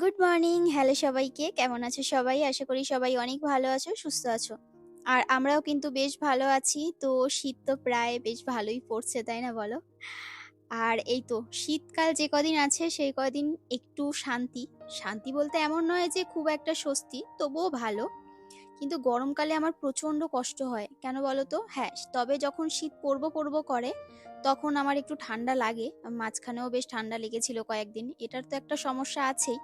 Good morning hello সবাইকে। কেমন আছো সবাই? আশা করি সবাই অনেক ভালো আছো, সুস্থ আছো। আর আমরাও কিন্তু বেশ ভালো আছি। তো শীত তো প্রায় বেশ ভালোই পড়ছে, তাই না বলো? আর এই তো, শীতকাল যে কদিন আছে, সেই কদিন একটু শান্তি। শান্তি বলতে এমন নয় যে খুব একটা স্বস্তি, তবুও ভালো। কিন্তু গরমকালে আমার প্রচণ্ড কষ্ট হয়। কেন বলো তো? হ্যাঁ তবে যখন শীত পড়ব পড়ব করে, তখন আমার একটু ঠান্ডা লাগে। মাঝখানেও বেশ ঠান্ডা লেগেছিল কয়েকদিন। এটার তো একটা সমস্যা আছেই।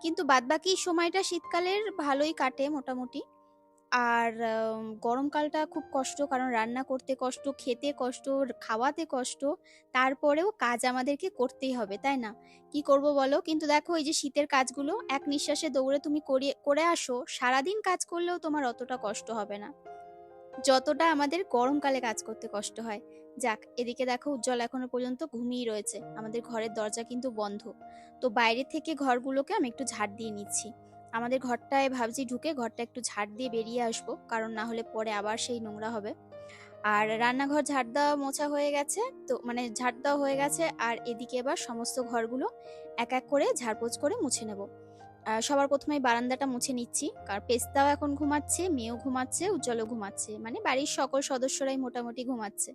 কিন্তু বাদবাকি সময়টা শীতকালের ভালোই কাটে মোটামুটি। আর গরমকালটা খুব কষ্ট, কারণ রান্না করতে কষ্ট, খেতে কষ্ট, খাওয়াতে কষ্ট, তারপরেও কাজ আমাদেরকে করতেই হবে, তাই না? কি করব বলো? কিন্তু দেখো এই যে শীতের কাজগুলো, এক নিঃশ্বাসে দৌড়ে তুমি করে করে আসো, সারাদিন কাজ করলেও তোমার অতটা কষ্ট হবে না। যতটা আমাদের গরমকালে কাজ করতে কষ্ট হয় যাক, এদিকে দেখো উজ্জ্বল এখনও পর্যন্ত ঘুমিয়ে রয়েছে। আমাদের ঘরের দরজা কিন্তু বন্ধ। তো বাইরে থেকে ঘরগুলোকে আমি একটু ঝাড় দিয়ে নিচ্ছি। আমাদের ঘরটায় ভাবছি ঢুকে ঘরটা একটু ঝাড় দিয়ে বেরিয়ে আসব, কারণ না হলে পরে আবার সেই নোংরা হবে। আর রান্নাঘর ঝাড় দেওয়া মোছা হয়ে গেছে, তো মানে ঝাড় দেওয়া হয়ে গেছে, আর এদিকে এবার সমস্ত ঘরগুলো এক এক করে ঝাড়পোছ করে মুছে নেব। সবার প্রথমে বারান্দাটা মুছে নিচ্ছি কার পেস্তাও এখন ঘুমাচ্ছে, মেয়েও ঘুমাচ্ছে, উজ্জ্বলও ঘুমাচ্ছে। মানে বাড়ির সকল সদস্যরাই মোটামুটি ঘুমাচ্ছে।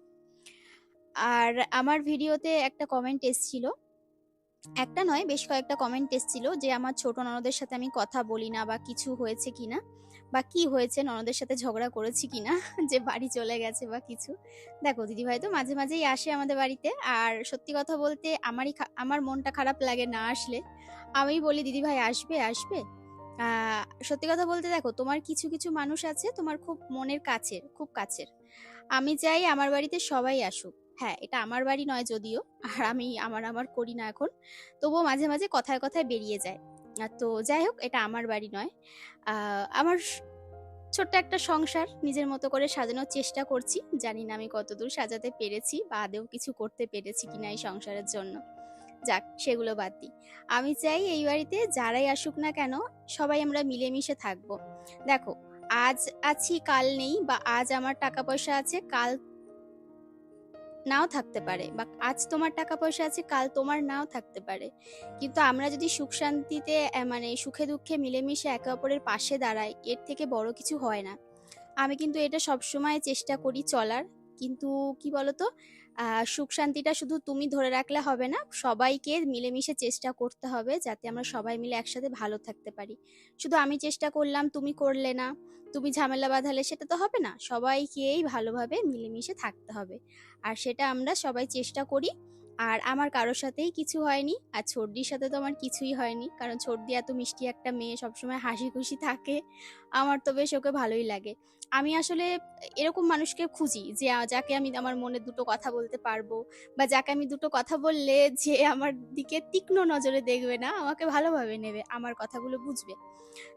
আর আমার ভিডিওতে একটা কমেন্ট এসেছিল। একটা নয়, বেশ কয়েকটা কমেন্ট এসেছিল যে, আমার ছোট ননদের সাথে আমি কথা বলি না বা কিছু হয়েছে কি না বা কি হয়েছে, ননদের সাথে ঝগড়া করেছি কি না যে বাড়ি চলে গেছে বা কিছু। দেখো দিদিভাই তো মাঝে মাঝেই আসে আমাদের বাড়িতে। আর সত্যি কথা বলতে আমারই আমার মনটা খারাপ লাগে না আসলে। আমি বলি দিদিভাই আসবে আসবে। সত্যি কথা বলতে দেখো, তোমার কিছু কিছু মানুষ আছে, তোমার খুব মনের কাছের, খুব কাছের। আমি চাই আমার বাড়িতে সবাই আসুক। হ্যাঁ এটা আমার বাড়ি নয় যদিও, আর আমি, আমার আমার করি না এখন। তবুও মাঝে মাঝে কথায় কথায় বেরিয়ে যায়। তো যাই হোক, এটা আমার বাড়ি নয়। আমার ছোট্ট একটা সংসার, নিজের মতো করে সাজানোর চেষ্টা করছি। জানি না আমি কতদূর সাজাতে পেরেছি বা আদেও কিছু করতে পেরেছি কিনা এই সংসারের জন্য। যাক, সেগুলো বাদ দিই। আমি চাই এই বাড়িতে যারাই আসুক না কেন, সবাই আমরা মিলেমিশে থাকব। দেখো, আজ আছি, কাল নেই, বা আজ আমার টাকা পয়সা আছে, কাল নাও থাকতে পারে বা আজ তোমার টাকা পয়সা আছে, কাল তোমার নাও থাকতে পারে। কিন্তু আমরা যদি সুখ শান্তিতে মানে সুখে দুঃখে মিলেমিশে একে অপরের পাশে দাঁড়াই, এর থেকে বড় কিছু হয় না। আমি কিন্তু এটা সবসময় চেষ্টা করি চলার। কিন্তু কি বলতো? সুখ শান্তিটা শুধু তুমি ধরে রাখলে হবে না সবাইকে মিলেমিশে চেষ্টা করতে হবে যাতে আমরা সবাই মিলে একসাথে ভালো থাকতে পারি। শুধু আমি চেষ্টা করলাম তুমি করলে না তুমি ঝামেলা বাঁধালে সেটা তো হবে না সবাইকেই ভালোভাবে মিলেমিশে থাকতে হবে। আর সেটা আমরা সবাই চেষ্টা করি আর আমার কারোর সাথেই কিছু হয়নি। আর ছর্দির সাথে তো আমার কিছুই হয়নি। কারণ ছর্দি এত মিষ্টি একটা মেয়ে, সবসময় হাসি খুশি থাকে। আমার তো বেশ ওকে ভালোই লাগে। আমি আসলে এরকম মানুষকে খুঁজি যে যাকে আমি আমার মনে দুটো কথা বলতে পারব বা যাকে আমি দুটো কথা বললে যে, আমার দিকে তীক্ষ্ণ নজরে দেখবে না, আমাকে ভালোভাবে নেবে, আমার কথাগুলো বুঝবে।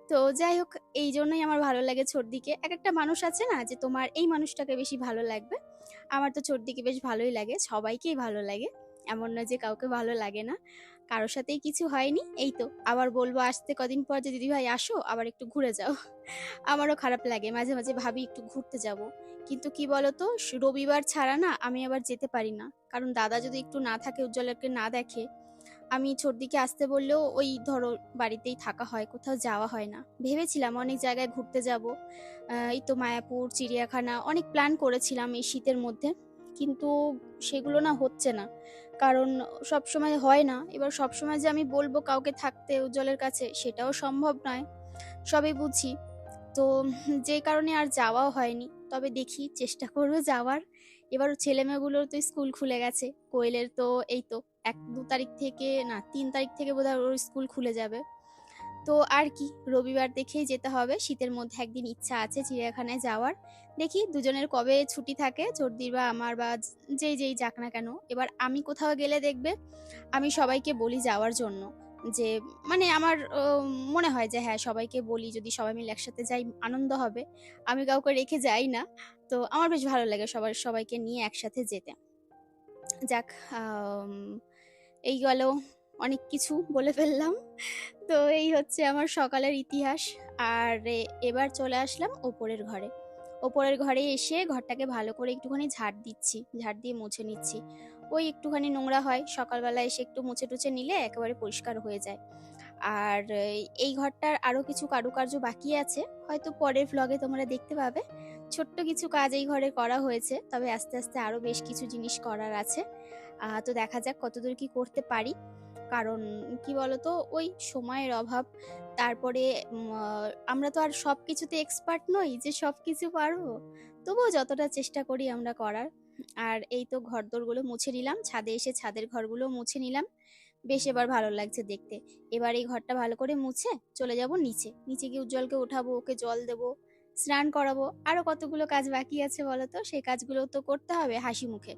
তো যাই হোক, এই জন্যই আমার ভালো লাগে ছর্দিকে এক একটা মানুষ আছে না যে, তোমার এই মানুষটাকে বেশি ভালো লাগবে। আমার তো ছর্দিকে বেশ ভালোই লাগে, সবাইকেই ভালো লাগে। এমন না যে কাউকে ভালো লাগে না। কারোর সাথেই কিছু হয়নি, এই তো। আবার বলব, আসতে কদিন পর যে দিদিভাই আসো, আবার একটু ঘুরে যাও। আমারও খারাপ লাগে, মাঝে মাঝে ভাবি একটু ঘুরতে যাব। কিন্তু কি বলতো, রবিবার ছাড়া না আমি আবার যেতে পারি না। কারণ দাদা যদি একটু না থাকে, উজ্জ্বলকে না দেখে, আমি ছোটদিকে আসতে বললেও ওই ধরো বাড়িতেই থাকা হয়, কোথাও যাওয়া হয় না। ভেবেছিলাম অনেক জায়গায় ঘুরতে যাব। এই তো মায়াপুর, চিড়িয়াখানা, অনেক প্ল্যান করেছিলাম এই শীতের মধ্যে। কিন্তু সেগুলো না হচ্ছে না। কারণ সব সময় হয় না। এবার সব সময় যে আমি বলব কাউকে থাকতে উজ্জ্বলের কাছে, সেটাও সম্ভব নয়। সবই বুঝি। তো যে কারণে আর যাওয়াও হয়নি। তবে দেখি, চেষ্টা করব যাওয়ার। এবার ছেলেমেয়েগুলোর তো স্কুল খুলে গেছে। কোয়েলের তো এই তো, এক দু তারিখ থেকে না, তিন তারিখ থেকে বোধহয় ওর স্কুল খুলে যাবে। তো আর কি, রবিবার দেখেই যেতে হবে। শীতের মধ্যে একদিন ইচ্ছা আছে চিড়িয়াখানায় যাওয়ার। দেখি দুজনের কবে ছুটি থাকে, চর্দির বা আমার বা যেই যেই যাক না কেন। এবার আমি কোথাও গেলে দেখবে আমি সবাইকে বলি যাওয়ার জন্য। যে মানে আমার মনে হয় যে হ্যাঁ সবাইকে বলি, যদি সবাই মিলে একসাথে যাই, আনন্দ হবে। আমি কাউকে রেখে যাই না। তো আমার বেশ ভালো লাগে সবার, সবাইকে নিয়ে একসাথে যেতে। যাক এই গেল। অনেক কিছু বলে ফেললাম। তো এই হচ্ছে আমার সকালের ইতিহাস। আর এবার চলে আসলাম ওপরের ঘরে। ওপরের ঘরে এসে ঘরটাকে ভালো করে একটুখানি ঝাড় দিচ্ছি, ঝাড় দিয়ে মুছে নিচ্ছি। ওই একটুখানি নোংরা হয়, সকালবেলা এসে একটু মুছে টুছে নিলে একেবারে পরিষ্কার হয়ে যায়। আর এই ঘরটার আরও কিছু কারুকার্য বাকি আছে। হয়তো পরের ভ্লগে তোমরা দেখতে পাবে। ছোট্ট কিছু কাজ এই ঘরে করা হয়েছে, তবে আস্তে আস্তে আরও বেশ কিছু জিনিস করার আছে। তো দেখা যাক কতদূর কি করতে পারি। কারণ কি বলতো? ওই সময়ের অভাব। তারপরে আমরা তো আর সব কিছুতে এক্সপার্ট নই যে সব কিছু পারব। তবুও যতটা চেষ্টা করি আমরা করার। আর এই তো ঘর দোরগুলো মুছে নিলাম। ছাদে এসে ছাদের ঘরগুলো মুছে নিলাম। বেশ এবার ভালো লাগছে দেখতে। এবার এই ঘরটা ভালো করে মুছে চলে যাব নিচে। নিচে গিয়ে উজ্জ্বলকে উঠাবো, ওকে জল দেবো, স্নান করাবো। আরও কতগুলো কাজ বাকি আছে বলো তো সেই কাজগুলো তো করতে হবে হাসি মুখে।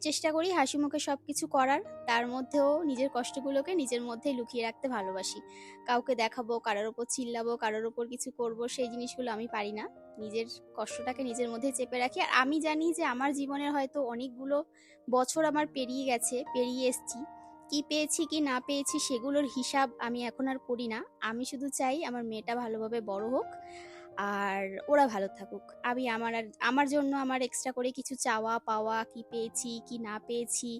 চেষ্টা করি হাসি মুখে সব কিছু করার। তার মধ্যেও নিজের কষ্টগুলোকে নিজের মধ্যেই লুকিয়ে রাখতে ভালোবাসি। কাউকে দেখাবো, কারোর ওপর চিল্লাবো, কারোর ওপর কিছু করব, সেই জিনিসগুলো আমি পারি না। নিজের কষ্টটাকে নিজের মধ্যে চেপে রাখি। আর আমি জানি যে আমার জীবনের হয়তো অনেকগুলো বছর আমার পেরিয়ে গেছে, পেরিয়ে এসছি। কি পেয়েছি, কি না পেয়েছি, সেগুলোর হিসাব আমি এখন আর করি না। আমি শুধু চাই আমার মেয়েটা ভালোভাবে বড় হোক। আর ওরা ভালো থাকুক। আমি আমার আর, আমার জন্য আমার এক্সট্রা করে কিছু চাওয়া পাওয়া, কি পেয়েছি, কি না পেয়েছি,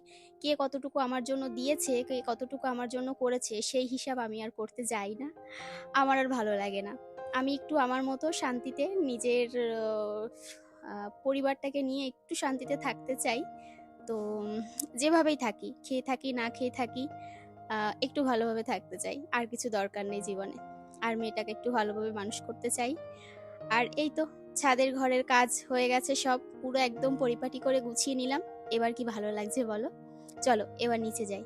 কে কতটুকু আমার জন্য দিয়েছে, কে কতটুকু আমার জন্য করেছে, সেই হিসাব আমি আর করতে যাই না। আমার আর ভালো লাগে না। আমি একটু আমার মতো শান্তিতে নিজের পরিবারটাকে নিয়ে একটু শান্তিতে থাকতে চাই। তো যেভাবেই থাকি, খেয়ে থাকি, না খেয়ে থাকি একটু ভালোভাবে থাকতে চাই। আর কিছু দরকার নেই জীবনে। আর মেয়েটাকে একটু ভালোভাবে মানুষ করতে চাই। আর এই তো ছাদের ঘরের কাজ হয়ে গেছে সব, পুরো একদম পরিপাটি করে গুছিয়ে নিলাম। এবার কি ভালো লাগছে বলো? চলো এবার নিচে যাই।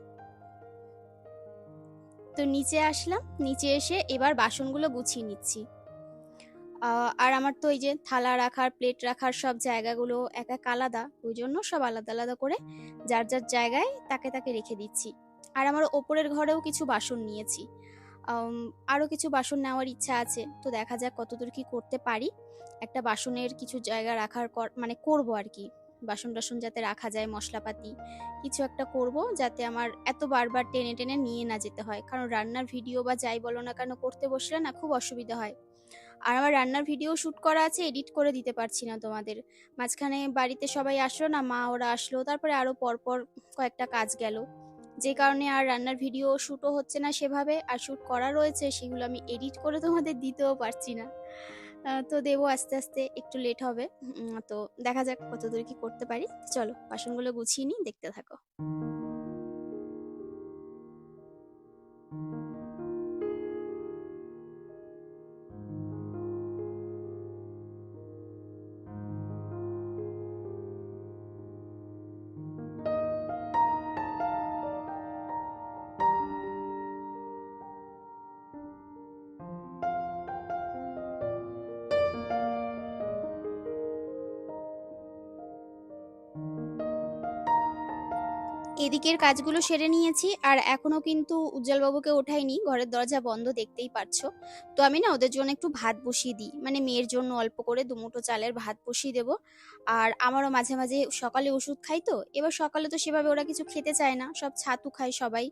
তো নিচে আসলাম, নিচে এসে এবার বাসনগুলো গুছিয়ে নিচ্ছি। আর আমার তো এই যে থালা রাখার, প্লেট রাখার সব জায়গাগুলো এক এক আলাদা, ওই জন্য সব আলাদা আলাদা করে যার যার জায়গায় তাকে তাকে রেখে দিচ্ছি। আর আমার ওপরের ঘরেও কিছু বাসন নিয়েছি। আম, আরও কিছু বাসন নেওয়ার ইচ্ছা আছে। তো দেখা যাক কতদূর কি করতে পারি। একটা বাসনের কিছু জায়গা রাখার মানে করব আর কি। বাসন টাসন যাতে রাখা যায় মশলাপাতি কিছু একটা করব যাতে আমার এত বারবার টেনে টেনে নিয়ে না যেতে হয়। কারণ রান্নার ভিডিও বা যাই বলো না কেন করতে বসলে না খুব অসুবিধা হয়। আর আমার রান্নার ভিডিও শুট করা আছে এডিট করে দিতে পারছি না তোমাদের। মাঝখানে বাড়িতে সবাই আসলো না মা ওরা আসলো তারপরে আরও পরপর কয়েকটা কাজ গেল। যে কারণে আর রান্নার ভিডিও শ্যুটও হচ্ছে না সেভাবে, আর শ্যুট করা রয়েছে, সেগুলো আমি এডিট করে তোমাদের দিতেও পারছি না। তো দেবো আস্তে আস্তে, একটু লেট হবে। তো দেখা যাক কতদূর কি করতে পারি। চলো, বাসনগুলো গুছিয়ে নিই, দেখতে থাকো। এদিকের কাজগুলো সেরে নিয়েছি, আর এখনও কিন্তু উজ্জ্বলবাবুকে ওঠাইনি, ঘরের দরজা বন্ধ দেখতেই পারছ। তো আমি না ওদের জন্য একটু ভাত বসিয়ে দিই মানে মেয়ের জন্য অল্প করে দুমুঠো চালের ভাত বসিয়ে দেবো। আর আমারও মাঝে মাঝে সকালে ওষুধ খাই তো, এবার সকালে তো সেভাবে ওরা কিছু খেতে চায় না, সব ছাতু খায় সবাই।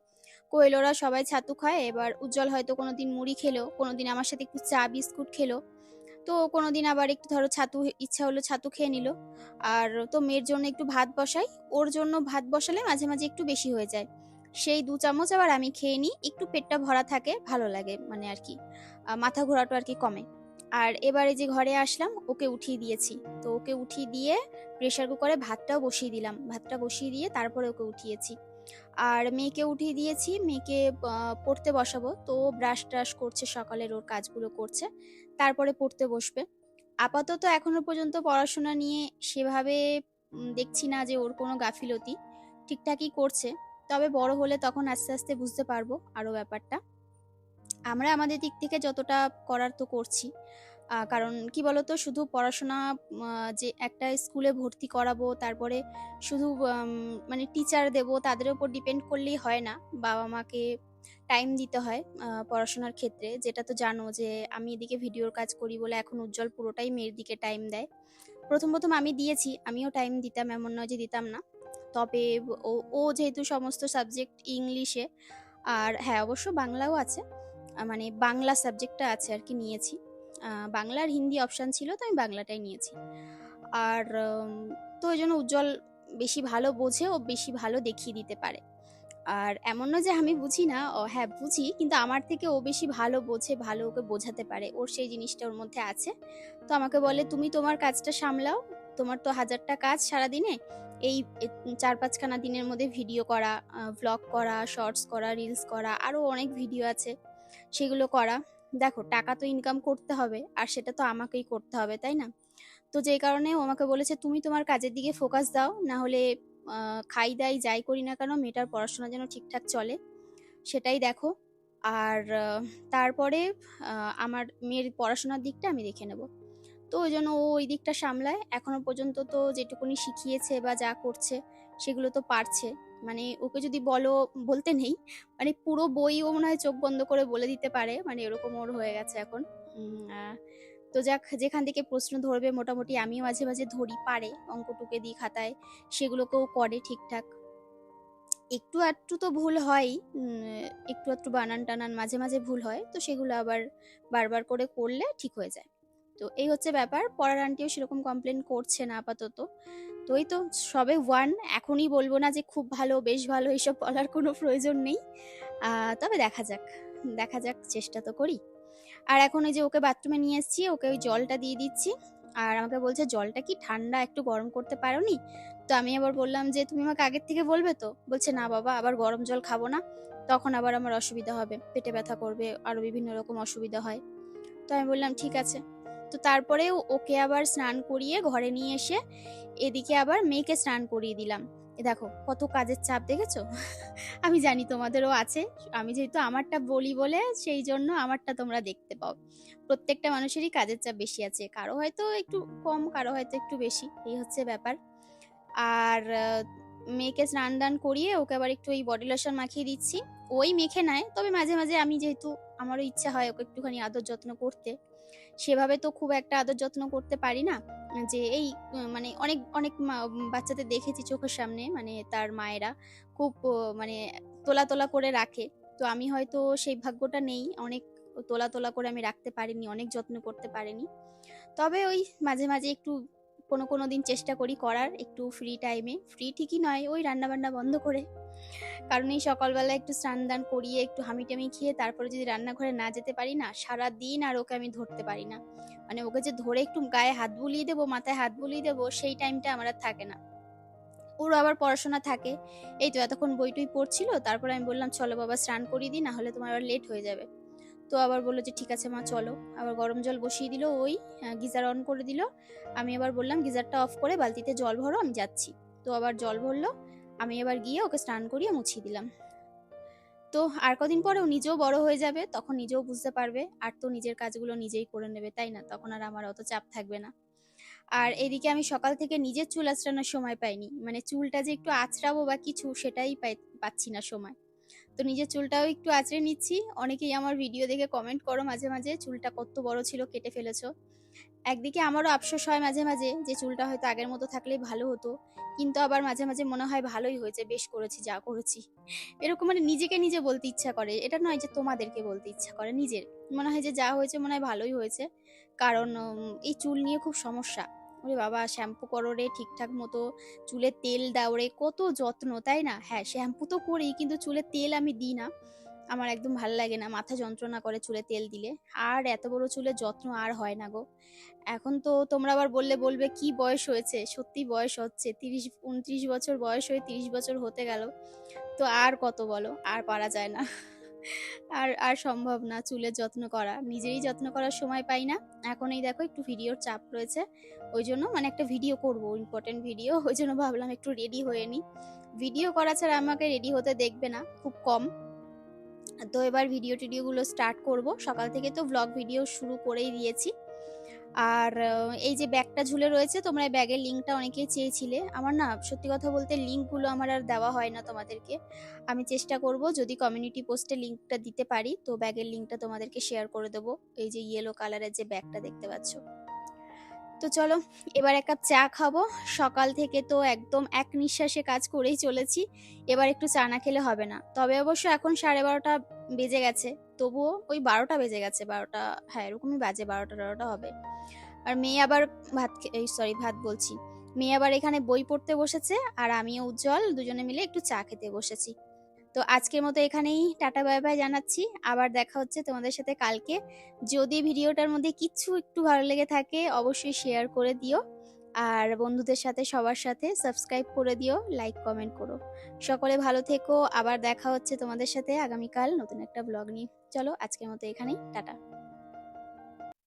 কোয়েল ওরা সবাই ছাতু খায়, এবার উজ্জ্বল হয়তো কোনোদিন মুড়ি খেলো, কোনোদিন আমার সাথে একটু চা, বিস্কুট খেলো। তো কোনোদিন আবার একটু ধরো ছাতু ইচ্ছা হলো ছাতু খেয়ে নিল। আর তো মেয়ের জন্য একটু ভাত বসাই। ওর জন্য ভাত বসালে মাঝে মাঝে একটু বেশি হয়ে যায়। সেই দু চামচ আবার আমি খেয়ে নিই। একটু পেটটা ভরা থাকে, ভালো লাগে মানে আর কি। মাথা ঘোরাটা আর কি কমে। আর এবারে যে ঘরে আসলাম, ওকে উঠিয়ে দিয়েছি। তো ওকে উঠিয়ে দিয়ে প্রেশার কুকারে ভাতটাও বসিয়ে দিলাম। ভাতটা বসিয়ে দিয়ে তারপরে ওকে উঠিয়েছি। আর মেয়েকে উঠিয়ে দিয়েছি। মেয়েকে পড়তে বসাবো। তো ব্রাশ ট্রাশ করছে সকালের ওর কাজগুলো করছে। তারপরে পড়তে বসবে। আপাতত এখনও পর্যন্ত পড়াশোনা নিয়ে সেভাবে দেখছি না যে ওর কোনো গাফিলতি। ঠিকঠাকই করছে, তবে বড় হলে তখন আস্তে আস্তে বুঝতে পারব আরও ব্যাপারটা। আমরা আমাদের দিক থেকে যতটা করার তো করছি। কারণ কি বলতো, শুধু পড়াশোনা যে একটা স্কুলে ভর্তি করাবো, তারপরে শুধু মানে টিচার দেব, তাদের উপর ডিপেন্ড করলেই হয় না। বাবা মাকে টাইম দিতে হয় পড়াশোনার ক্ষেত্রে। যেটা তো জানো যে, আমি এদিকে ভিডিওর কাজ করি বলে এখন উজ্জ্বল পুরোটাই মেয়ের দিকে টাইম দেয়। প্রথম প্রথম আমি দিয়েছি, আমিও টাইম দিতাম, এমন নয় যে দিতাম না। তবে ও যেহেতু সমস্ত সাবজেক্ট ইংলিশে আর হ্যাঁ অবশ্য বাংলাও আছে। মানে বাংলা সাবজেক্টটা আছে আর কি নিয়েছি। বাংলার হিন্দি অপশান ছিল তো আমি বাংলাটাই নিয়েছি। আর তো ওই জন্য উজ্জ্বল বেশি ভালো বোঝে ও বেশি ভালো দেখিয়ে দিতে পারে। আর এমন না যে আমি বুঝি না, ও হ্যাঁ বুঝি, কিন্তু আমার থেকে ও বেশি ভালো বোঝে, ভালো ওকে বোঝাতে পারে। ওর সেই জিনিসটা ওর মধ্যে আছে। তো আমাকে বলে, তুমি তোমার কাজটা সামলাও। তোমার তো হাজারটা কাজ সারাদিনে। এই চার পাঁচখানা দিনের মধ্যে ভিডিও করা ভ্লগ করা শর্টস করা রিলস করা আরও অনেক ভিডিও আছে। সেগুলো করা। দেখো, টাকা তো ইনকাম করতে হবে, আর সেটা তো আমাকেই করতে হবে, তাই না? তো যেই কারণে ও আমাকে বলেছে, তুমি তোমার কাজের দিকে ফোকাস দাও। না হলে খাই দাই যাই করি না কেন মেয়েটার পড়াশোনা যেন ঠিকঠাক চলে, সেটাই দেখো। আর তারপরে আমার মেয়ের পড়াশোনার দিকটা আমি দেখে নেব। তো ওই জন্য ও ওই দিকটা সামলায়। এখনও পর্যন্ত তো যেটুকুনি শিখিয়েছে বা যা করছে, সেগুলো তো পারছে। মানে ওকে যদি বলো, বলতে নেই মানে পুরো বই ও মনে হয় চোখ বন্ধ করে বলে দিতে পারে। মানে এরকম ওর হয়ে গেছে এখন। তো যাক, যেখান থেকে প্রশ্ন ধরবে, মোটামুটি আমিও মাঝে মাঝে ধরি পারে অঙ্ক টুকে দিই খাতায়, সেগুলোকেও করে ঠিকঠাক। একটু আধটু তো ভুল হয় একটু আধটু বানান টানান মাঝে মাঝে ভুল হয়, তো সেগুলো আবার বারবার করে করলে ঠিক হয়ে যায়। তো এই হচ্ছে ব্যাপার, পড়ার আন্টিও সেরকম কমপ্লেন করছে না আপাতত। তো এই তো সবে ওয়ান এখনই বলব না যে খুব ভালো, বেশ ভালো, এইসব বলার কোনো প্রয়োজন নেই। তবে দেখা যাক দেখা যাক, চেষ্টা তো করি। আর এখন ওই যে ওকে বাথরুমে নিয়ে এসেছি, ওকে ওই জলটা দিয়ে দিচ্ছি। আর আমাকে বলছে, জলটা কি ঠান্ডা একটু গরম করতে পারো নি তো আমি আবার বললাম যে, তুমি আমাকে আগের থেকে বলবে তো? বলছে, না বাবা, আবার গরম জল খাব না। তখন আবার আমার অসুবিধা হবে, পেটে ব্যথা করবে, আরও বিভিন্ন রকম অসুবিধা হয়। তো আমি বললাম, ঠিক আছে। তো তারপরে ওকে আবার স্নান করিয়ে ঘরে নিয়ে এসে এদিকে আবার মেয়েকে স্নান করিয়ে দিলাম। দেখো, কত কাজের চাপ দেখেছ? আমি জানি তোমাদেরও আছে। আমি যেহেতু আমারটা বলি বলে, সেই জন্য আমারটা তোমরা দেখতে পাও। প্রত্যেকটা মানুষেরই কাজের চাপ বেশি আছে। কারও হয়তো একটু কম, কারও হয়তো একটু বেশি। এই হচ্ছে ব্যাপার। আর মেয়েকে স্নান দান করিয়ে ওকে আবার একটু ওই বডি লোশন মাখিয়ে দিচ্ছি। ওই মেখে নেয়, তবে মাঝে মাঝে আমি যেহেতু আমারও ইচ্ছা হয় ওকে একটুখানি আদর যত্ন করতে, সেভাবে তো খুব একটা আদর যত্ন করতে পারি না। যে এই মানে অনেক অনেক বাচ্চাদের দেখেছি চোখের সামনে মানে তার মায়েরা খুব মানে তোলা তোলা করে রাখে। তো আমি হয়তো সেই ভাগ্যটা নেই, অনেক তোলা তোলা করে আমি রাখতে পারিনি, অনেক যত্ন করতে পারিনি। তবে ওই মাঝে মাঝে একটু কোনো কোনো দিন চেষ্টা করি করার, একটু ফ্রি টাইমে ফ্রি ঠিকই নয়, ওই রান্না বান্না বন্ধ করে। কারণ এই সকালবেলা একটু স্নান দান করিয়ে, একটু হামি টামি খেয়ে, তারপরে যদি রান্নাঘরে না যেতে পারি না সারা দিন আর ওকে আমি ধরতে পারি না। মানে ওকে যে ধরে একটু গায়ে হাত বুলিয়ে দেবো, মাথায় হাত বুলিয়ে দেবো, সেই টাইমটা আমার আর থাকে না। ওরও আবার পড়াশোনা থাকে। এই তো এতক্ষণ বই টই পড়ছিল, তারপরে আমি বললাম, চলো বাবা, স্নান করিয়ে দিই না হলে তোমার আবার লেট হয়ে যাবে। তো আবার বলল যে, ঠিক আছে মা, চলো। আবার গরম জল বসিয়ে দিল, ওই গিজার অন করে দিল। আমি আবার বললাম, গিজারটা অফ করে বালতিতে জল ভরো, আমি যাচ্ছি। তো আবার জল ভরলো, আমি এবার গিয়ে ওকে স্নান করিয়ে মুছিয়ে দিলাম। তো আর কদিন পরে ও নিজেও বড় হয়ে যাবে, তখন নিজেও বুঝতে পারবে, আর তো নিজের কাজগুলো নিজেই করে নেবে, তাই না? তখন আর আমার অত চাপ থাকবে না। আর এদিকে আমি সকাল থেকে নিজের চুল আঁচড়ানোর সময় পাইনি মানে চুলটা যে একটু আঁচড়াবো বা কিছু, সেটাই পাচ্ছি না সময়। তো নিজের চুলটাও একটু আঁচড়ে নিচ্ছি। অনেকেই আমার ভিডিও দেখে কমেন্ট করো মাঝে মাঝে, চুলটা কত বড় ছিল কেটে ফেলেছো। একদিকে আমারও আফসোস হয় মাঝে মাঝে যে চুলটা হয়তো আগের মতো থাকলেই ভালো হতো, কিন্তু আবার মাঝে মাঝে মনে হয় ভালোই হয়েছে, বেশ করেছি, যা করেছি। এরকম মানে নিজেকে নিজে বলতে ইচ্ছা করে। এটা নয় যে তোমাদেরকে বলতে ইচ্ছা করে, নিজের। মনে হয় যে যা হয়েছে মনে হয় ভালোই হয়েছে। কারণ এই চুল নিয়ে খুব সমস্যা। ওরে বাবা শ্যাম্পু করো রে ঠিকঠাক মতো। চুলে তেল দাও রে, কত যত্ন, তাই না? হ্যাঁ শ্যাম্পু তো করি, কিন্তু চুলে তেল আমি দিই না। আমার একদম ভালো লাগে না, মাথা যন্ত্রণা করে চুলে তেল দিলে। আর এত বড় চুলের যত্ন আর হয় না গো। এখন তো তোমরা আবার বললে, বলবে কি বয়স হয়েছে? সত্যি বয়স হচ্ছে, তিরিশ, উনত্রিশ বছর বয়স হয়ে তিরিশ বছর হতে গেল। তো আর কত বলো? আর পারা যায় না। আর আর সম্ভব না চুলের যত্ন করা। নিজেরই যত্ন করার সময় পাই না। এখন এই দেখো একটু ভিডিওর চাপ রয়েছে। ওই জন্য মানে একটা ভিডিও করব ইম্পর্টেন্ট ভিডিও। ওই জন্য ভাবলাম একটু রেডি হয়ে নিই। ভিডিও করা ছাড়া আমাকে রেডি হতে দেখবে না, খুব কম। তো এবার ভিডিও টিডিওগুলো স্টার্ট করব। সকাল থেকে তো ব্লগ ভিডিও শুরু করেই দিয়েছি। আর এই যে ব্যাগটা ঝুলে রয়েছে, তোমরা এই ব্যাগের লিঙ্কটা অনেকেই চেয়েছিলে। আমার না, সত্যি কথা বলতে লিঙ্কগুলো আমার আর দেওয়া হয় না তোমাদেরকে। আমি চেষ্টা করব যদি কমিউনিটি পোস্টে লিঙ্কটা দিতে পারি, তো ব্যাগের লিঙ্কটা তোমাদেরকে শেয়ার করে দেবো। এই যে ইয়েলো কালারের যে ব্যাগটা দেখতে পাচ্ছ। তো চলো, এবার এক কাপ চা খাব। সকাল থেকে তো একদম এক নিঃশ্বাসে কাজ করেই চলেছি। এবার একটু চা না খেলে হবে না। তবে অবশ্য এখন সাড়ে বারোটা বেজে গেছে। তবুও ওই বারোটা বেজে গেছে, বারোটা হ্যাঁ এরকমই বাজে বারোটা টারোটা হবে। আর মেয়ে আবার ভাত এই সরি ভাত বলছি। মেয়ে আবার এখানে বই পড়তে বসেছে, আর আমিও উজ্জ্বল দুজনে মিলে একটু চা খেতে বসেছি। তো আজকের মতো এখানেই, টাটা, বাই বাই জানাচ্ছি। আবার দেখা হচ্ছে তোমাদের সাথে কালকে। যদি ভিডিওটার মধ্যে কিছু একটু ভালো লেগে থাকে, অবশ্যই শেয়ার করে দিও। আর বন্ধুদের সাথে, সবার সাথে সাবস্ক্রাইব করে দিও লাইক কমেন্ট করো। সকলে ভালো থেকো। আবার দেখা হচ্ছে তোমাদের সাথে আগামীকাল নতুন একটা ব্লগ নিয়ে। চলো, আজকের মতো এখানেই, টাটা।